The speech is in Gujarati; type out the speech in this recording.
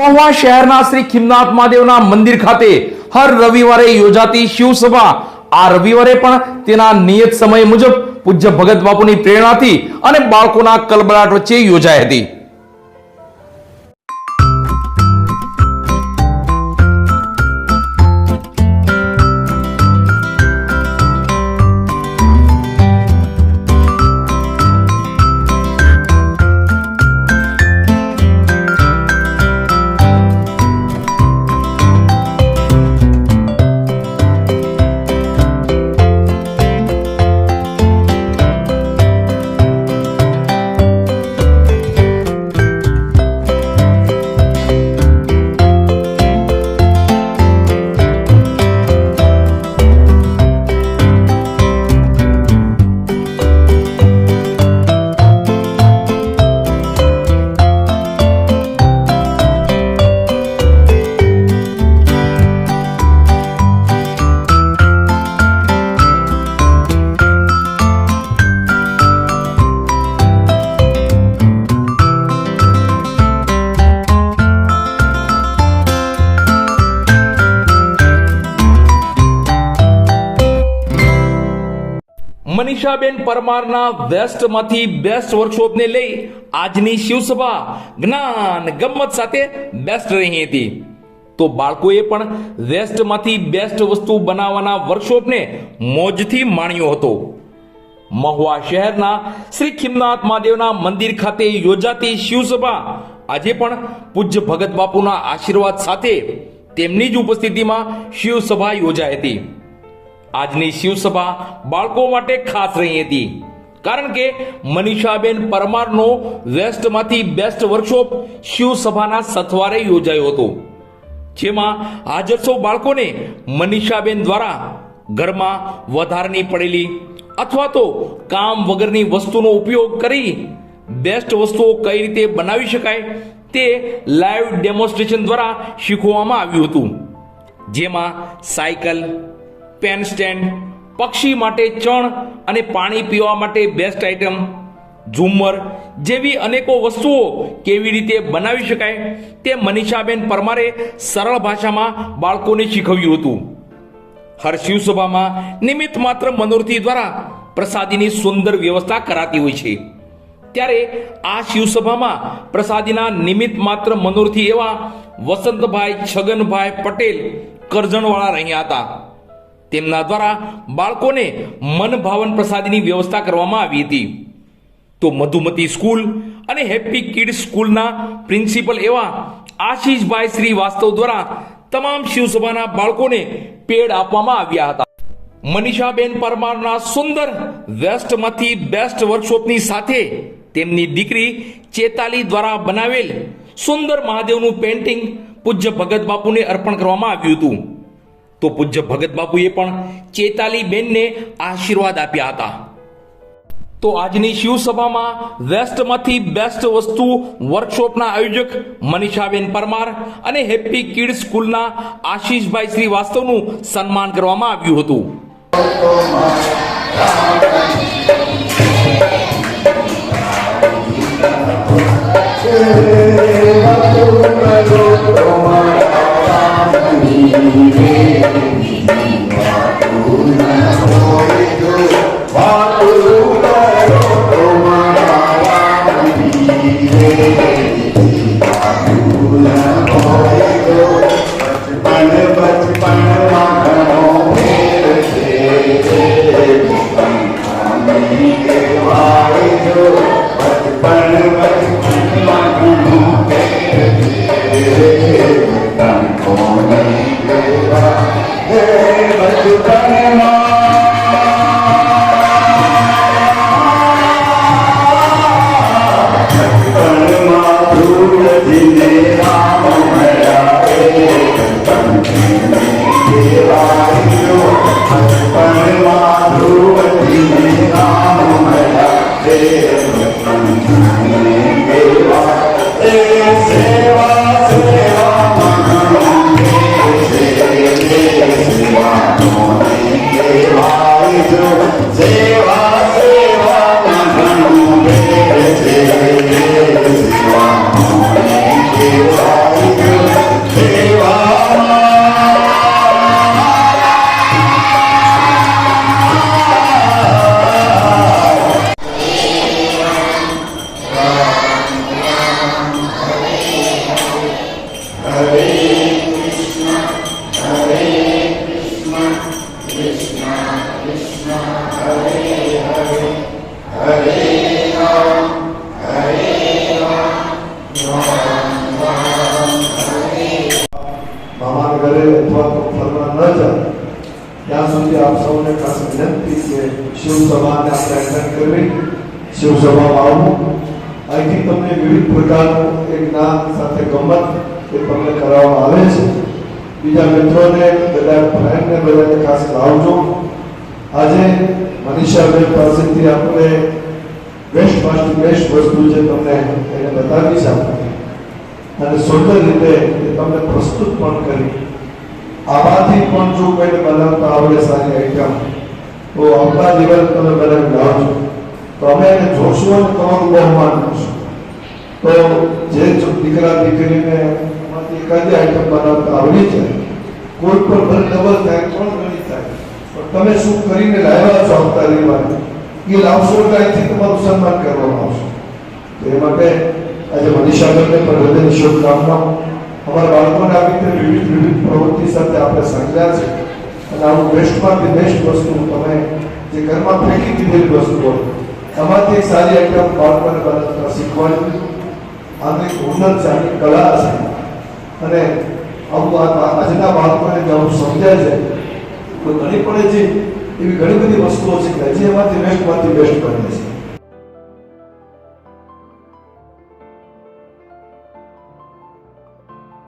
મહુવા શહેરના શ્રી ખિમનાથ મહાદેવના મંદિર ખાતે હર રવિવારે યોજાતી શિવસભા. આ રવિવારે પણ તેના નિયત સમય મુજબ પૂજ્ય ભગત બાપુની પ્રેરણાથી અને બાળકોના કલબલાટ વચ્ચે યોજાઈ હતી. મનીષાબેન પરમારના વેસ્ટમાંથી બેસ્ટ વર્કશોપને લઈ આજની શિવસભા જ્ઞાન ગમ્મત સાથે બેસ્ટ રહી હતી. તો બાળકોએ પણ વેસ્ટમાંથી બેસ્ટ વસ્તુ બનાવવાના વર્કશોપને મોજથી માણ્યો હતો. મહુવા શહેરના શ્રી ખિમનાથ મહાદેવના મંદિર ખાતે યોજાતી શિવસભા આજે પણ પૂજ્ય ભગત બાપુના આશીર્વાદ સાથે તેમની જ ઉપસ્થિતિમાં શિવસભા યોજાઈ હતી. આજની શિવસભા બાળકો માટે ખાસ રહી હતી. કારણ કે મનીષાબેન પરમારનો વેસ્ટમાંથી બેસ્ટ વર્કશોપ શિવસભાના સથવારે યોજાયો હતો. જેમાં હાજરસો બાળકોને મનીષાબેન દ્વારા ઘરમાં વધારની પડેલી અથવા તો કામ વગરની વસ્તુનો ઉપયોગ કરી બેસ્ટ વસ્તુઓ કઈ રીતે બનાવી શકાય તે લાઈવ ડેમોન્સ્ટ્રેશન દ્વારા શીખવવામાં આવ્યું હતું. જેમાં સાયકલ પેન સ્ટેન્ડ, પક્ષી માટે ચણ અને પાણી પીવા માટે બેસ્ટ આઇટમ ઝુમ્મર જેવી અનેકો વસ્તુઓ કેવી રીતે બનાવી શકાય તે મનીષાબેન પરમારે સરળ ભાષામાં બાળકોને શીખવ્યું હતું. હર શિવસભામાં નિમિત્ત માત્ર મનોરથી દ્વારા પ્રસાદીની સુંદર વ્યવસ્થા કરાતી હોય છે. ત્યારે આ શિવસભામાં પ્રસાદીના નિમિત્ત માત્ર મનોરથી એવા વસંતભાઈ છગનભાઈ પટેલ કરજણવાળા રહ્યા હતા. તેમના દ્વારા બાળકોને મન ભાવન પ્રસાદીની વ્યવસ્થા કરવામાં આવી હતી. તો મધુમતી સ્કૂલ અને હેપી કિડ્સ સ્કૂલના પ્રિન્સિપલ એવા આશીષભાઈ શ્રીવાસ્તવ દ્વારા તમામ શિવસભાના બાળકોને પેડ આપવામાં આવ્યા હતા. મનીષાબેન પરમારના સુંદર વેસ્ટમાંથી બેસ્ટ વર્કશોપની સાથે તેમની દીકરી ચેતાલી દ્વારા બનાવેલ સુંદર મહાદેવનું પેન્ટિંગ પૂજ્ય ભગત બાપુને અર્પણ કરવામાં આવ્યું હતું. તો પૂજ્ય ભગત બાપુએ પણ ચેતાલી બેનને આશીર્વાદ આપ્યા હતા તો આજની શિવસભામાં વેસ્ટમાંથી બેસ્ટ વસ્તુ વર્કશોપના આયોજક મનીષાબેન પરમાર અને હેપી કિડ સ્કૂલના આશીષભાઈ શ્રીવાસ્તવનું સન્માન કરવામાં આવ્યું હતું Amén. ત્યાં સુધી આપ સૌને ખાસ વિનંતી છે શિવસભાને આપણે શિવસભામાં આવવું અહીંથી તમને વિવિધ પ્રકારનું એક જ્ઞાન સાથે ગમત એ તમને કરાવવામાં આવે છે. બીજા મિત્રોને બધા ફ્રેન્ડને બધાને ખાસ લાવજો. આજે મનીષાબેન પાસેથી આપણે બેસ્ટમાંથી બેસ્ટ વસ્તુ છે તમને એને બતાવી છે આપણે. અને સુંદર રીતે એ તમને પ્રસ્તુત પણ કરી. આમાંથી પણ જો કોઈને બનાવતા આવડે સારી આઈટમ તો આવતા દિવસ તમે બનાવી લાવજો. તો અમે એને જોશું અને તમારું બહુમાન કરશું. તો જે જો દીકરા, દીકરીને એમાંથી એકાદી આઈટમ બનાવતા આવડી જાય. કોઈ પણ ભલે ડબલ થાય, ત્રણ ગણી થાય. પણ તમે શું કરીને લાવ્યા છો રવિવારે એ લાવશો એટલે તમારું સન્માન કરવામાં આવશે. તો એ માટે આજે મનીષાબેનને પણ હૃદયની શુભકામનાઓ. અમારા બાળકોને આવી રીતે વિવિધ વિવિધ પ્રવૃત્તિ સાથે આપણે સંકળ્યા છે. અને આવું બેસ્ટમાંથી બેસ્ટ વસ્તુ તમે જે ઘરમાં ફેંકી દીધેલી વસ્તુ હોય એમાંથી સારી આઈટમ બાળકોને બનાવતા શીખવાની આંતરિક હુનર છે આની કલા છે. અને આવું આજના બાળકોને જો સમજાય છે તો ઘણી પડે છે, એવી ઘણી બધી વસ્તુઓ છે કે હજી એમાંથી બેસ્ટમાંથી બેસ્ટ બને છે.